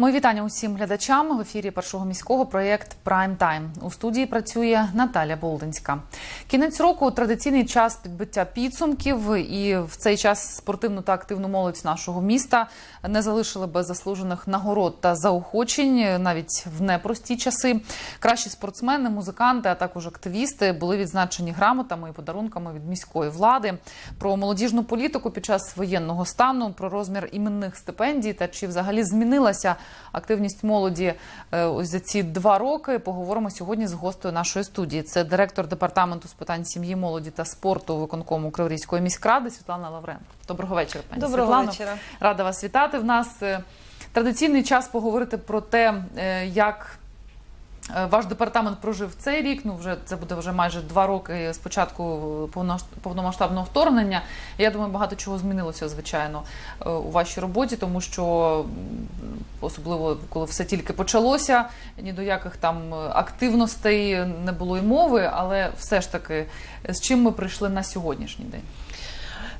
Мої вітання усім глядачам в ефірі першого міського проєкт Прайм Тайм. У студії працює Наталя Болдинська. Кінець року традиційний час підбиття підсумків, і в цей час спортивну та активну молодь нашого міста не залишили без заслужених нагород та заохочень навіть в непрості часи. Кращі спортсмени, музиканти, а також активісти були відзначені грамотами і подарунками від міської влади. Про молодіжну політику під час воєнного стану, про розмір іменних стипендій та чи взагалі змінилася активність молоді е, ось за ці два роки. Поговоримо сьогодні з гостею нашої студії. Це директор департаменту з питань сім'ї, молоді та спорту виконкому Криворізької міськради Світлана Лавренко. Доброго вечора, пані Доброго Світлано. вечора. Рада вас вітати. В нас е, традиційний час поговорити про те, е, як ваш департамент прожив цей рік. Ну вже це буде вже майже два роки з початку повномасштабного вторгнення. Я думаю, багато чого змінилося, звичайно, е, у вашій роботі, тому що особливо коли все тільки почалося, ні до яких там активностей не було й мови, але все ж таки, з чим ми прийшли на сьогоднішній день?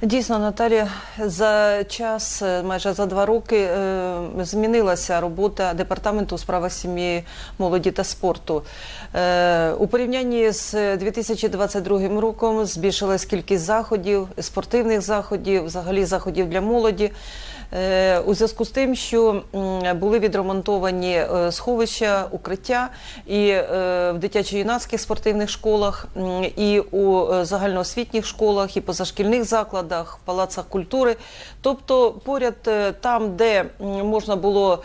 Дійсно, Наталі, за час, е, майже за два роки, е, змінилася робота департаменту у справах сім'ї, молоді та спорту. Е, У порівнянні з 2022 роком збільшилась кількість заходів, спортивних заходів, взагалі заходів для молоді. Е, У зв'язку з тим, що були відремонтовані е, сховища, укриття і е, в дитячо-юнацьких спортивних школах, і у загальноосвітніх школах, і позашкільних закладах, палацах культури. Тобто, поряд там, де можна було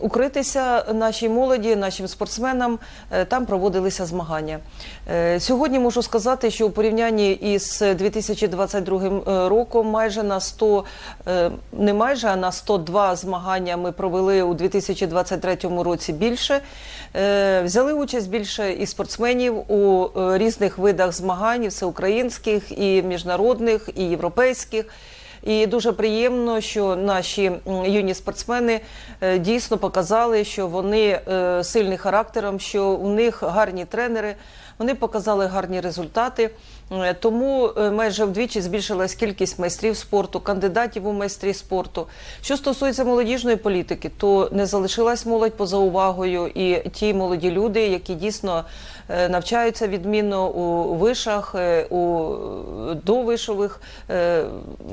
укритися нашій молоді, нашим спортсменам, е, там проводилися змагання. Е, Сьогодні можу сказати, що у порівнянні із 2022 роком майже на 100, е, не майже, а на 102 змагання ми провели у 2023 році більше. Е, Взяли участь більше і спортсменів у е, різних видах змагань, всеукраїнських, і міжнародних, і європейських. І дуже приємно, що наші юні спортсмени е, дійсно показали, що вони е, сильні характером, що у них гарні тренери. Вони показали гарні результати. Е, Тому майже вдвічі збільшилась кількість майстрів спорту, кандидатів у майстрі спорту. Що стосується молодіжної політики, то не залишилась молодь поза увагою, і ті молоді люди, які дійсно навчаються відмінно у вишах, е, у довишових е,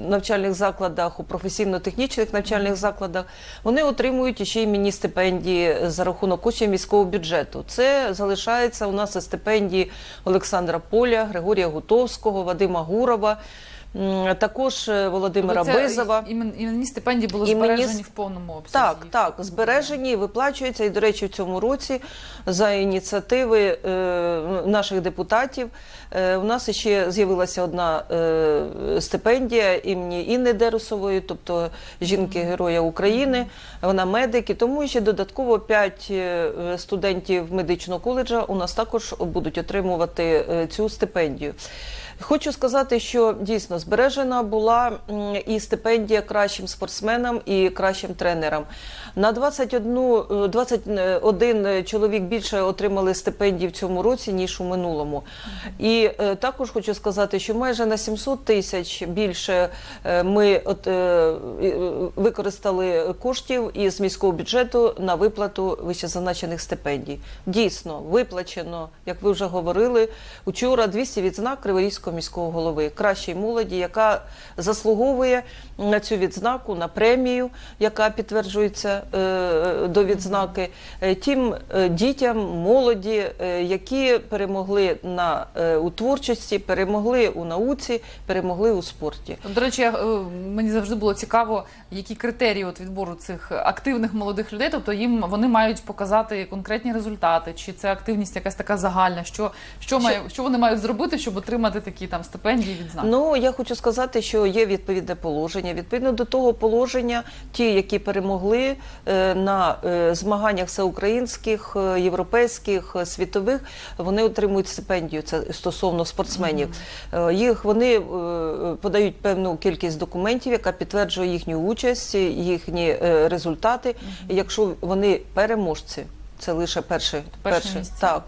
навчальних закладах, у професійно-технічних навчальних закладах, вони отримують ще й міні стипендії за рахунок коштів міського бюджету. Це залишається у нас стипендії Олександра Поля, Григорія Гутовського, Вадима Гурова. Також е, Володимира Це Бизова. Іменні стипендії були Іменні збережені в повному обсязі. Так, так, збережені, виплачуються. І, до речі, в цьому році за ініціативи е, наших депутатів е, у нас ще з'явилася одна е, стипендія імені Інни Дерусової, тобто жінки-героя України. Вона медик, і тому ще додатково 5 студентів медичного коледжа у нас також будуть отримувати е, цю стипендію. Хочу сказати, що дійсно збережена була і стипендія кращим спортсменам і кращим тренерам. На 21, е, 21 чоловік більше отримали стипендії в цьому році, ніж у минулому. І е, також хочу сказати, що майже на 700 тисяч більше е, ми от, е, е, використали коштів із міського бюджету на виплату вищезазначених стипендій. Дійсно, виплачено, як ви вже говорили, учора 200 відзнак Криворізького міського голови, кращій молоді, яка заслуговує на цю відзнаку, на премію, яка підтверджується е, до відзнаки, е, тим е, дітям, молоді, які перемогли на, у творчості, перемогли у науці, перемогли у спорті. До речі, мені завжди було цікаво, які критерії от відбору цих активних молодих людей. Тобто їм вони мають показати конкретні результати, чи це активність якась така загальна, що, що, має, що вони мають зробити, щоб отримати такі там стипендії відзнаки? Ну я хочу сказати, що є відповідне положення. Відповідно до того положення, ті, які перемогли е, на е, змаганнях всеукраїнських, е, європейських, е, світових, вони отримують стипендію. Це стосовно спортсменів. Е, Їх вони е, подають певну кількість документів, яка підтверджує їхню участь, їхні е, результати. Якщо вони переможці. Це лише Перші перший. місця. Так.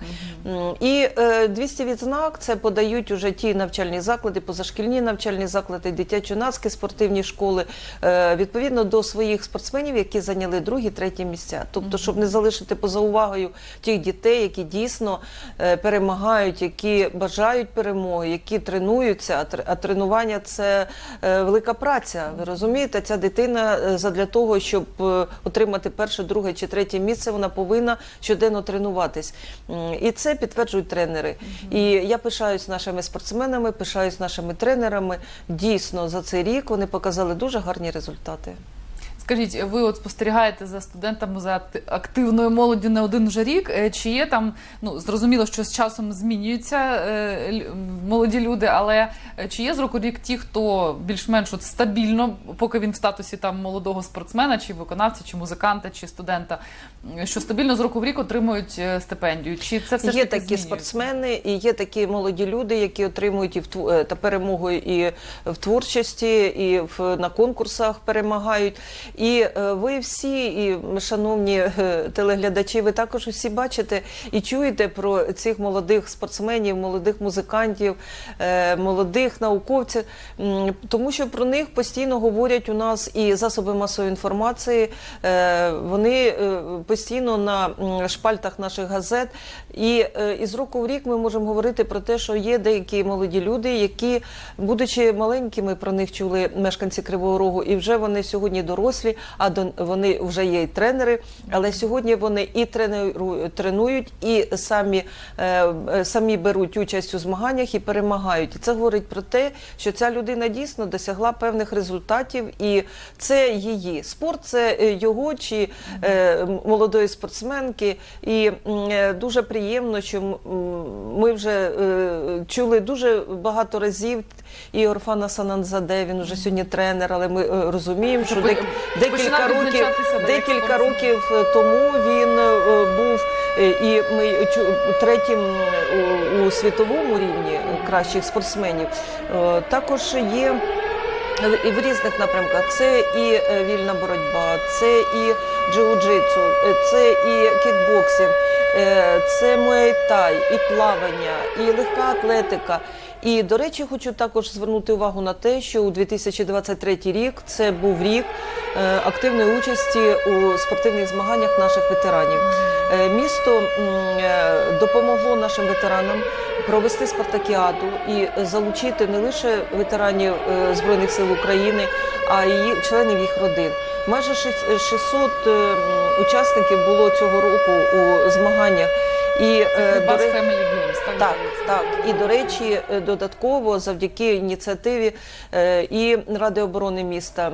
М, І е, 200 відзнак це подають уже ті навчальні заклади, позашкільні навчальні заклади, дитячо-юнацькі спортивні школи, е, відповідно до своїх спортсменів, які зайняли другі, треті місця. Тобто, щоб не залишити поза увагою тих дітей, які дійсно е, перемагають, які бажають перемоги, які тренуються. А тр- А тренування це е, велика праця. Ви розумієте, ця дитина е, задля того, щоб е, отримати перше, друге чи третє місце, вона повинна щоденно тренуватись. І це підтверджують тренери. І я пишаюсь нашими спортсменами, пишаюсь нашими тренерами. Дійсно, за цей рік вони показали дуже гарні результати. Скажіть, ви от спостерігаєте за студентами за активною молоддю не один вже рік. Е, Чи є там, ну зрозуміло, що з часом змінюються е, молоді люди, але е, чи є з року рік ті, хто більш-менш от стабільно, поки він в статусі там молодого спортсмена, чи виконавця, чи музиканта, чи студента, що стабільно з року в рік отримують стипендію? Чи це все ж є таки такі змінюється? спортсмени, і є такі молоді люди, які отримують і в та перемогу і в творчості, і в на конкурсах перемагають. І е, ви всі, і шановні е, телеглядачі, ви також усі бачите і чуєте про цих молодих спортсменів, молодих музикантів, е, молодих науковців, тому що про них постійно говорять у нас і засоби масової інформації. Вони постійно на шпальтах наших газет. І із року в рік ми можемо говорити про те, що є деякі молоді люди, які, будучи маленькими, про них чули мешканці Кривого Рогу, і вже вони сьогодні дорослі, а до- вони вже є і тренери. Але сьогодні вони і тренують, і самі, е, самі беруть участь у змаганнях і перемагають. І це говорить про те, що ця людина дійсно досягла певних результатів, і це її спорт, це е, його чи е, молодої спортсменки. І дуже приємно, що ми вже чули дуже багато разів. І Орфана Сананзаде, він вже сьогодні тренер, але ми розуміємо, що декілька років, декілька років е, тому він е, був е, і ми третім у, світовому рівні кращих спортсменів. Також є і в різних напрямках. Це і е, вільна боротьба, це і джиу-джитсу, е, це і кікбоксинг, е, це муайтай, і плавання, і легка атлетика. І до речі, хочу також звернути увагу на те, що у 2023 рік це був рік активної участі у спортивних змаганнях наших ветеранів. Е, Місто е, допомогло нашим ветеранам провести спартакіаду і залучити не лише ветеранів е, Збройних сил України, а й членів їх родин. Майже шість- 600 е, учасників було цього року у змаганнях. І до Family Так? так. І до речі, е, додатково завдяки ініціативі е, і Ради оборони міста,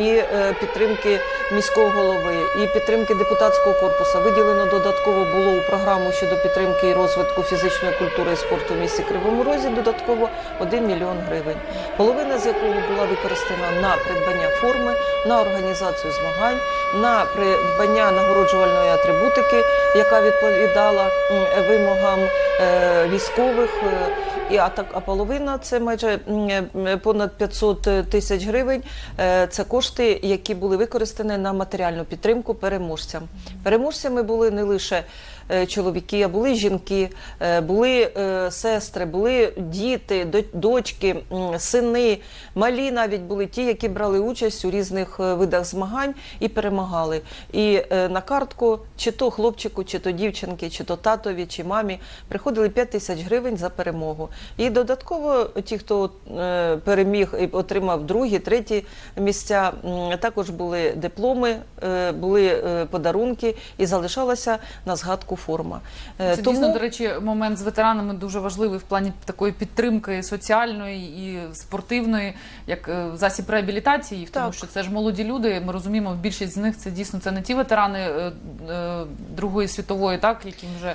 і е, підтримки міського голови, і підтримки депутатського корпусу виділено додатково було у програму щодо підтримки і розвитку фізичної культури і спорту в місті Кривому Розі. Додатково 1 мільйон гривень, половина з якого була використана на придбання форми, на організацію змагань, на придбання нагороджувальної атрибутики, яка відповідала вимогам військових. е, І а так, а половина це майже е, понад 500 тисяч гривень. Е, Це кошти, які були використані на матеріальну підтримку переможцям. Переможцями були не лише е, чоловіки, а були жінки, е, були е, сестри, були діти, дочки, сини, малі навіть були ті, які брали участь у різних е, видах змагань і перемагали. І е, на картку, чи то хлопчику, чи то дівчинки, чи то татові, чи мамі приходили 5 тисяч гривень за перемогу. І додатково ті, хто е, переміг і отримав другі, треті місця, також були дипломи, е, були е, подарунки і залишалася на згадку форма. Е, Це дійсно, до речі, момент з ветеранами дуже важливий в плані такої підтримки соціальної і спортивної, як е, засіб реабілітації, тому Так. що це ж молоді люди. Ми розуміємо, більшість з них це дійсно це не ті ветерани е, е, Другої світової, так які вже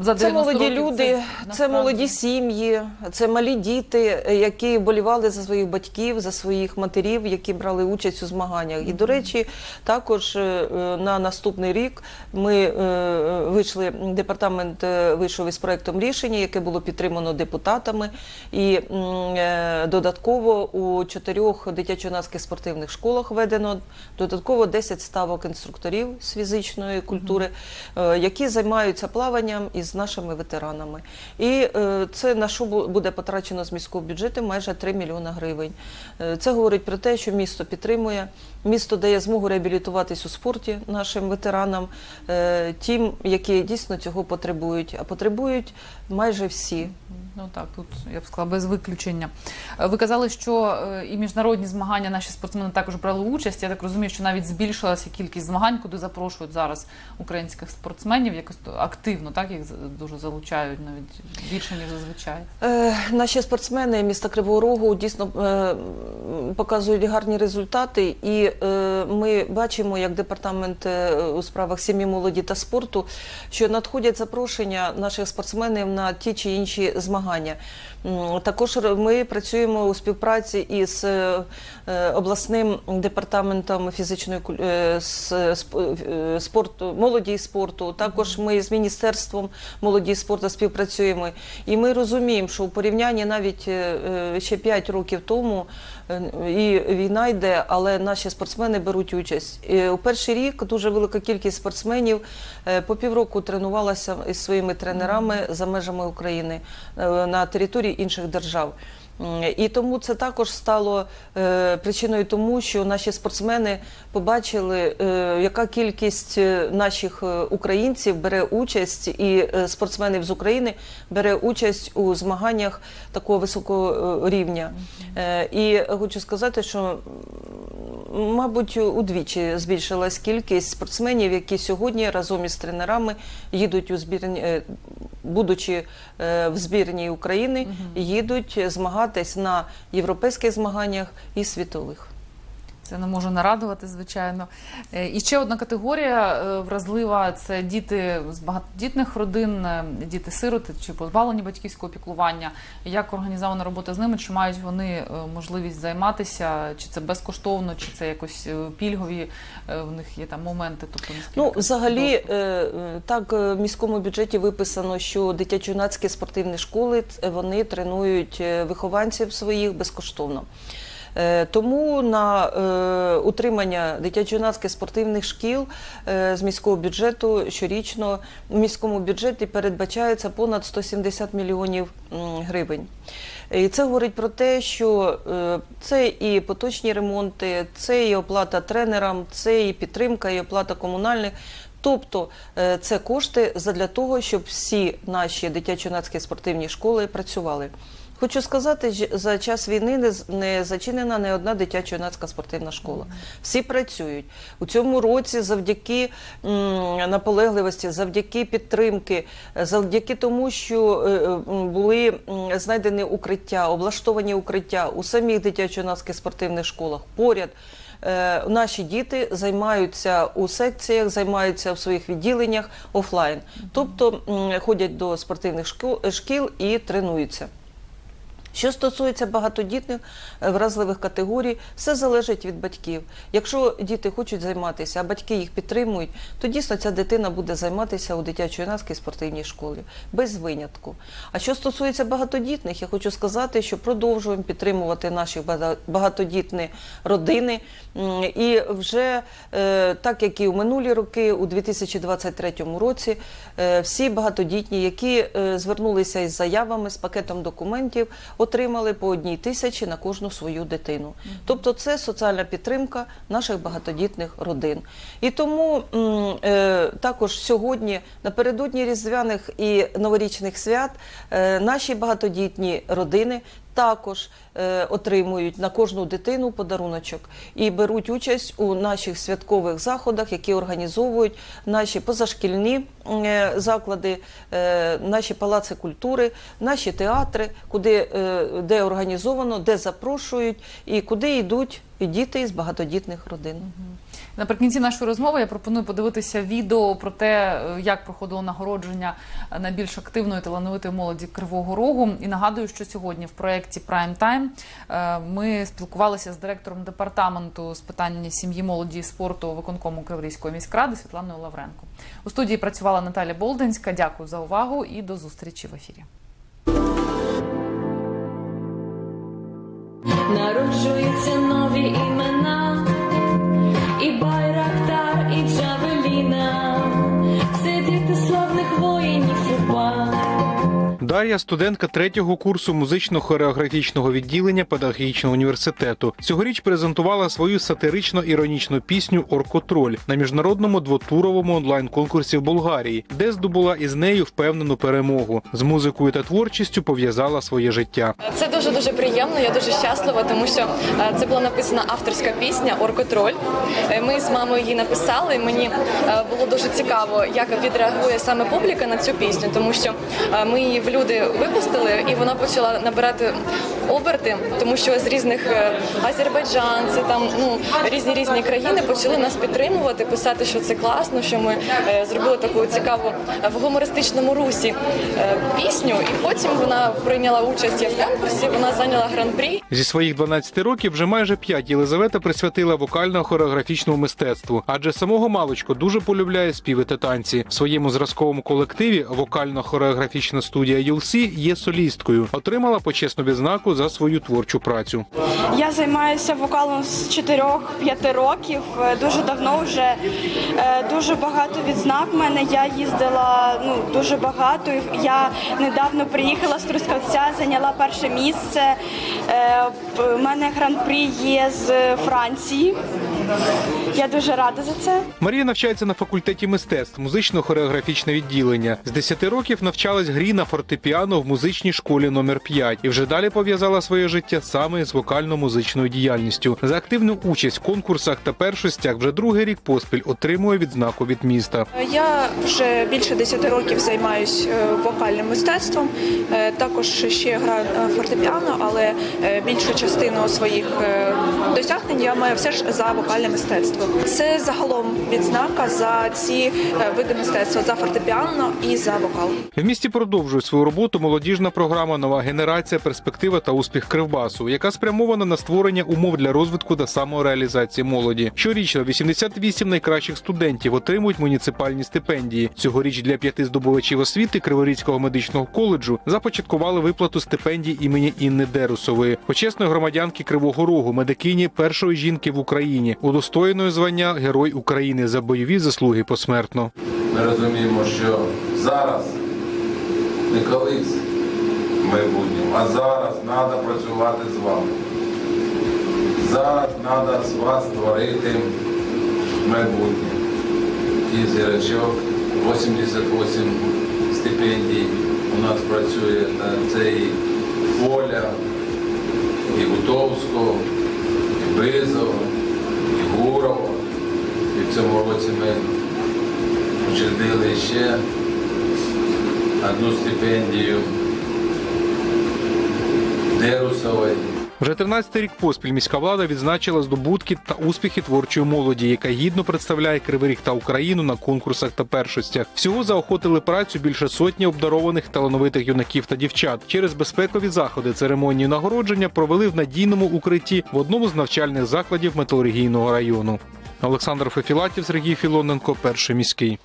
за 90 Це молоді років люди, це, насправді- молоді сім'ї, це малі діти, е, які болівали за своїх батьків, за своїх матерів, які брали участь у змаганнях. І, до речі, також е, е, на наступний рік ми е, е, вийшли, департамент е, вийшов із проектом рішення, яке було підтримано депутатами. І е, додатково у чотирьох дитячо-юнацьких спортивних школах введено додатково 10 ставок інструкторів з фізичної культури, е, які займаються плаванням із нашими ветеранами. І е, це на що буде потрачено з міського бюджету майже 3 мільйони гривень. Е, Це говорить про те, що місто підтримує, місто дає змогу реабілітуватись у спорті нашим ветеранам, е, тим, які дійсно цього потребують, а потребують майже всі. Ну так, тут я б сказала без виключення. Ви казали, що і міжнародні змагання наші спортсмени також брали участь. Я так розумію, що навіть збільшилася кількість змагань, куди запрошують зараз українських спортсменів, якось то активно, так їх дуже залучають навіть більше ніж зазвичай. Е, Наші спортсмени міста Кривого Рогу дійсно е, показують гарні результати, і е, ми бачимо, як департамент у справах сім'ї, молоді та спорту, що надходять запрошення наших спортсменів на ті чи інші змагання. Також ми працюємо у співпраці із обласним департаментом фізичної спорту, молоді і спорту. Також ми з міністерством молоді і спорту співпрацюємо. І ми розуміємо, що у порівнянні навіть е, е, ще 5 років тому е, і війна йде, але наші спортсмени беруть участь. І у перший рік дуже велика кількість спортсменів по півроку тренувалася із своїми тренерами за межами України на території інших держав. І тому це також стало е, причиною тому, що наші спортсмени побачили, е, яка кількість е, наших українців бере участь, і спортсменів з України бере участь у змаганнях такого високого рівня. І хочу сказати, що мабуть удвічі збільшилась кількість спортсменів, які сьогодні разом із тренерами їдуть у збірні, будучи е, в збірній України, їдуть змагатись на європейських змаганнях і світових. Це не може нарадувати, звичайно. Е, І ще одна категорія е, вразлива це діти з багатодітних родин, е, діти-сироти чи позбавлені батьківського піклування. Як організована робота з ними? Чи мають вони можливість займатися? Чи це безкоштовно, чи це якось пільгові в них є там моменти? Тобто Ну, взагалі, доступ? так в міському бюджеті виписано, що дитячо-юнацькі спортивні школи вони тренують вихованців своїх безкоштовно. Е, Тому на е, утримання дитячо-юнацьких спортивних шкіл е, з міського бюджету щорічно в міському бюджеті передбачається понад 170 мільйонів гривень. І це говорить про те, що це і поточні ремонти, це і оплата тренерам, це і підтримка, і оплата комунальних. Тобто це кошти для того, щоб всі наші дитячо-юнацькі спортивні школи працювали. Хочу сказати, за час війни не, не зачинена не одна дитячо-юнацька спортивна школа. Всі працюють у цьому році завдяки м, наполегливості, завдяки підтримки, завдяки тому, що е, е, були знайдені укриття, облаштовані укриття у самих дитячо-юнацьких спортивних школах поряд. Е, Наші діти займаються у секціях, займаються в своїх відділеннях офлайн, тобто ходять до спортивних шкіл і тренуються. Що стосується багатодітних е, вразливих категорій, все залежить від батьків. Якщо діти хочуть займатися, а батьки їх підтримують, то дійсно ця дитина буде займатися у дитячо-юнацькій спортивній школі без винятку. А що стосується багатодітних, я хочу сказати, що продовжуємо підтримувати наші багатодітні родини. І вже е, так як і в минулі роки, у 2023 році, е, всі багатодітні, які звернулися із заявами з пакетом документів, отримали по одній тисячі на кожну свою дитину. Тобто це соціальна підтримка наших багатодітних родин. І тому е, також сьогодні, напередодні різдвяних і новорічних свят, е, наші багатодітні родини. Також е, отримують на кожну дитину подаруночок і беруть участь у наших святкових заходах, які організовують наші позашкільні е, заклади, е, наші палаци культури, наші театри, куди де організовано, де запрошують і куди йдуть діти з багатодітних родин. Наприкінці нашої розмови я пропоную подивитися відео про те, е, як проходило нагородження найбільш активної талановитої молоді Кривого Рогу. І нагадую, що сьогодні в проєкті Prime Time е, ми спілкувалися з директором департаменту з питань сім'ї, молоді і спорту виконкому Криворізької міськради Світланою Лавренко. У студії працювала Наталя Болдинська. Дякую за увагу і до зустрічі в ефірі. Народжуються нові імена, Дар'я студентка третього курсу музично-хореографічного відділення педагогічного університету. Цьогоріч презентувала свою сатирично-іронічну пісню Оркотроль на міжнародному двотуровому онлайн-конкурсі в Болгарії, де здобула із нею впевнену перемогу. З музикою та творчістю пов'язала своє життя. Це дуже дуже приємно. Я дуже щаслива, тому що е, це була написана авторська пісня Оркотроль. Е, Ми з мамою її написали. і Мені е, було дуже цікаво, як відреагує саме публіка на цю пісню, тому що ми її в люди випустили, і вона почала набирати оберти, тому що з різних азербайджанців, там ну різні різні країни почали нас підтримувати, писати, що це класно, що ми е, зробили таку цікаву е, в гумористичному русі е, пісню. Потім вона прийняла участь в конкурсі. Вона зайняла гран-прі. Зі своїх 12 років вже майже 5 Єлизавета присвятила вокально-хореографічному мистецтву, адже самого маличко дуже полюбляє співи та танці. В своєму зразковому колективі вокально-хореографічна студія «Юлсі» є солісткою. Отримала почесну відзнаку за свою творчу працю. Я займаюся вокалом з 4-5 років. Дуже давно вже е, дуже багато відзнак. в мене я їздила ну дуже багато. Я недавно приїхала з Трускавця, зайняла перше місце. Е, У мене гран-прі є з Франції. Я дуже рада за це. Марія навчається на факультеті мистецтв, музично-хореографічне відділення. З 10 років навчалась грі на фортепіано в музичній школі номер 5 і вже далі пов'язала своє життя саме з вокально-музичною діяльністю. За активну участь в конкурсах та першостях вже другий рік поспіль отримує відзнаку від міста. Я вже більше 10 років займаюся вокальним мистецтвом. Е, Також ще граю фортепіано, але е, більшу частину своїх е, досягнень я маю все ж за вокальне мистецтво. Це загалом відзнака за ці е, види мистецтва за фортепіано і за вокал. В місті продовжує свою роботу молодіжна програма Нова генерація, перспектива та успіх Кривбасу, яка спрямована на створення умов для розвитку та самореалізації молоді. Щорічно 88 найкращих студентів отримують муніципальні стипендії. Цьогоріч для п'яти здобувачів освіти Криворізького медичного коледжу започаткували виплату стипендій імені Інни Дерусової, почесної громадянки Кривого Рогу, медикині першої жінки в Україні, удостоєної звання Герой України за бойові заслуги посмертно. Ми розуміємо, що зараз не колись в майбутньому, а зараз треба працювати з вами. Зараз треба з вас створити майбутнє. І зірочок, 88 стипендій у нас працює на цей поля і Гутовського, і Бизова, і Гурова. І в цьому році ми учредили ще одну стипендію Дерусової. Вже 13 рік поспіль міська влада відзначила здобутки та успіхи творчої молоді, яка гідно представляє Кривий Ріг та Україну на конкурсах та першостях. Всього заохотили працю більше сотні обдарованих талановитих юнаків та дівчат. Через безпекові заходи церемонію нагородження провели в надійному укритті в одному з навчальних закладів металургійного району. Олександр Фефілатів, Сергій Філоненко, перший міський.